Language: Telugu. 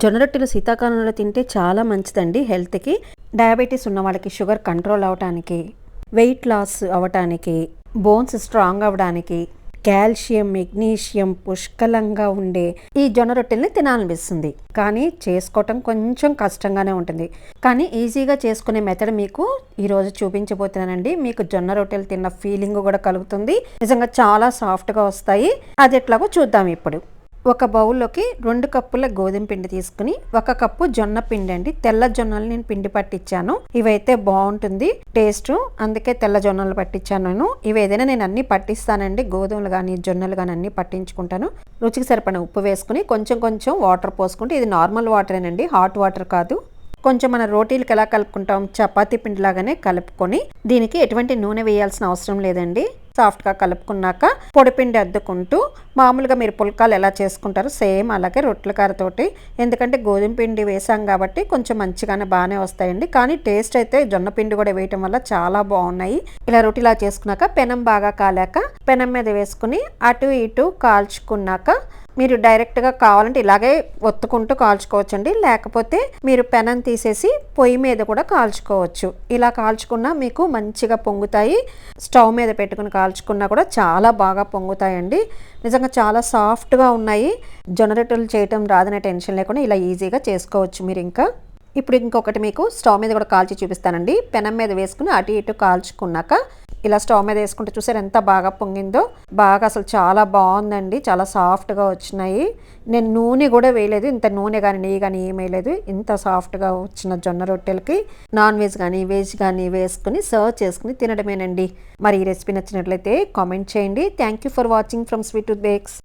జొన్న రొట్టెలు శీతాకాలంలో తింటే చాలా మంచిదండి హెల్త్కి. డయాబెటీస్ ఉన్న వాళ్ళకి షుగర్ కంట్రోల్ అవ్వటానికి వెయిట్ లాస్ అవ్వటానికి బోన్స్ స్ట్రాంగ్ అవ్వడానికి కాల్షియం మెగ్నీషియం పుష్కలంగా ఉండే ఈ జొన్న రొట్టెల్ని తినాలనిపిస్తుంది. కానీ చేసుకోవటం కొంచెం కష్టంగానే ఉంటుంది. కానీ ఈజీగా చేసుకునే మెథడ్ మీకు ఈరోజు చూపించబోతున్నానండి. మీకు జొన్న రొట్టెలు తిన్న ఫీలింగ్ కూడా కలుగుతుంది. నిజంగా చాలా సాఫ్ట్గా వస్తాయి. అది ఎట్లాగో చూద్దాం ఇప్పుడు. ఒక బౌల్లోకి రెండు కప్పుల గోధుమ పిండి తీసుకుని ఒక కప్పు జొన్న పిండి అండి. తెల్ల జొన్నలు నేను పిండి పట్టించాను ఇవైతే బాగుంటుంది టేస్ట్. అందుకే తెల్ల జొన్నలు పట్టించాను నేను. ఇవి ఏదైనా నేను అన్ని పట్టిస్తానండి. గోధుమలు కానీ జొన్నలు కానీ అన్ని పట్టించుకుంటాను. రుచికి సరిపడిన ఉప్పు వేసుకుని కొంచెం కొంచెం వాటర్ పోసుకుంటే ఇది నార్మల్ వాటరేనండి హాట్ వాటర్ కాదు. కొంచెం మన రోటీలకు ఎలా కలుపుకుంటాం? చపాతీ పిండిలాగానే కలుపుకొని దీనికి ఎటువంటి నూనె వేయాల్సిన అవసరం లేదండి. సాఫ్ట్గా కలుపుకున్నాక పొడిపిండి అద్దుకుంటూ మామూలుగా మీరు పుల్కాలు ఎలా చేసుకుంటారో సేమ్ అలాగే రొట్టెల కారతోటి. ఎందుకంటే గోధుమ పిండి వేసాం కాబట్టి కొంచెం మంచిగానే బాగానే వస్తాయండి. కానీ టేస్ట్ అయితే జొన్న పిండి కూడా వేయటం వల్ల చాలా బాగున్నాయి. ఇలా రొట్టెలా చేసుకున్నాక పెనం బాగా కాలాక పెనం మీద వేసుకుని అటు ఇటు కాల్చుకున్నాక మీరు డైరెక్ట్గా కావాలంటే ఇలాగే ఒత్తుకుంటూ కాల్చుకోవచ్చండి. లేకపోతే మీరు పెనం తీసేసి పొయ్యి మీద కూడా కాల్చుకోవచ్చు. ఇలా కాల్చుకున్నా మీకు మంచిగా పొంగుతాయి. స్టవ్ మీద పెట్టుకుని కాల్చుకున్నా కూడా చాలా బాగా పొంగుతాయండి. నిజంగా చాలా సాఫ్ట్గా ఉన్నాయి. జొనరేటర్లు చేయటం రాదనే టెన్షన్ లేకుండా ఇలా ఈజీగా చేసుకోవచ్చు మీరు ఇంకా. ఇప్పుడు ఇంకొకటి మీకు స్టవ్ మీద కూడా కాల్చి చూపిస్తానండి. పెనం మీద వేసుకుని అటు ఇటు కాల్చుకున్నాక ఇలా స్టవ్ మీద వేసుకుంటే చూసారు ఎంత బాగా పొంగిందో? బాగా అసలు చాలా బాగుందండి. చాలా సాఫ్ట్గా వచ్చినాయి. నేను నూనె కూడా వేయలేదు. ఇంత నూనె కానీ నెయ్యి కానీ ఏం వేయలేదు. ఇంత సాఫ్ట్గా వచ్చిన జొన్న రొట్టెలకి నాన్ వెజ్ కానీ వెజ్ కానీ వేసుకుని సర్వ్ చేసుకుని తినడమేనండి. మరి ఈ రెసిపీ నచ్చినట్లయితే కామెంట్ చేయండి. Thank you for watching from sweet bakes.